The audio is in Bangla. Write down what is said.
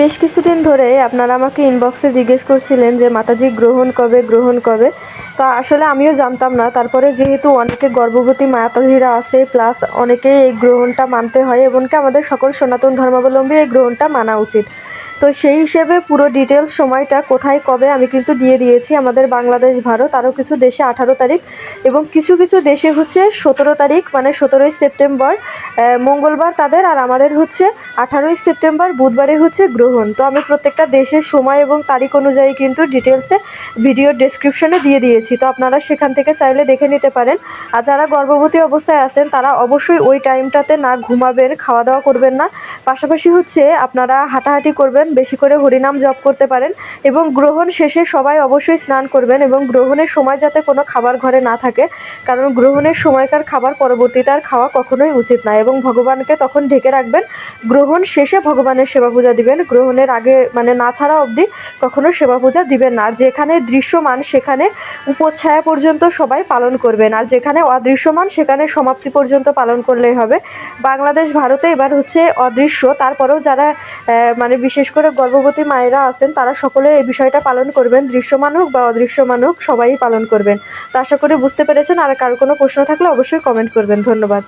বেশ কিছুদিন ধরে আপনারা আমাকে ইনবক্সে জিজ্ঞেস করছিলেন যে, মাতাজি, গ্রহণ কবে? গ্রহণ কবে? তা আসলে আমিও জানতাম না। তারপরে যেহেতু অনেকে গর্ভবতী মাতাজিরা আছে প্লাস অনেকে এই গ্রহণটা মানতে হয়, এমনকি আমাদের সকল সনাতন ধর্মাবলম্বী এই গ্রহণটা মানা উচিত। তো সেই হিসেবে পুরো ডিটেলস সময়টা কোথায়, কবে আমি কিন্তু দিয়ে দিয়েছি আমাদের বাংলাদেশ ভারত। আরও কিছু দেশে আঠারো তারিখ এবং কিছু কিছু দেশে হচ্ছে সতেরো তারিখ মানে সতেরোই সেপ্টেম্বর মঙ্গলবার তাদের আর আমাদের হচ্ছে আঠারোই সেপ্টেম্বর, বুধবারে হচ্ছে গ্রহণ। তো আমি প্রত্যেকটা দেশের সময় এবং তারিখ অনুযায়ী কিন্তু ডিটেলসে ভিডিও ডেসক্রিপশনে দিয়ে দিয়েছি। তো আপনারা সেখান থেকে চাইলে দেখে নিতে পারেন। আর যারা গর্ভবতী অবস্থায় আছেন, তারা অবশ্যই ওই টাইমটাতে না ঘুমাবেন, খাওয়া দাওয়া করবেন না। পাশাপাশি হচ্ছে আপনারা হাঁটাহাঁটি করবেন বেশি করে হরিনাম জপ করতে পারেন এবং গ্রহণ শেষে সবাই অবশ্যই স্নান করবেন এবং গ্রহণের সময় যাতে কোনো খাবার ঘরে না থাকে, কারণ গ্রহণের সময়কার খাবার পরবর্তীতে আর খাওয়া কখনোই উচিত না এবং ভগবানকে তখন ঢেকে রাখবেন। গ্রহণ শেষে ভগবানের সেবা পূজা দিবেন, গ্রহণের আগে মানে না ছাড়া অবধি কখনো সেবা পূজা দিবেন না। যেখানে দৃশ্যমান সেখানে উপছায়া পর্যন্ত সবাই পালন করবেন, আর যেখানে অদৃশ্যমান সেখানে সমাপ্তি পর্যন্ত পালন করলেই হবে। বাংলাদেশ, ভারতে এবার হচ্ছে অদৃশ্য, তারপরেও যারা মানে বিশেষ করে গর্ভবতী মায়েরা আছেন, তারা সকলে এই বিষয়টা পালন করবেন। দৃশ্যমান হোক বা অদৃশ্যমান হোক, সবাই পালন করবেন। তা আশা করি বুঝতে পেরেছেন। আর কারও কোনো প্রশ্ন থাকলে অবশ্যই কমেন্ট করবেন। ধন্যবাদ।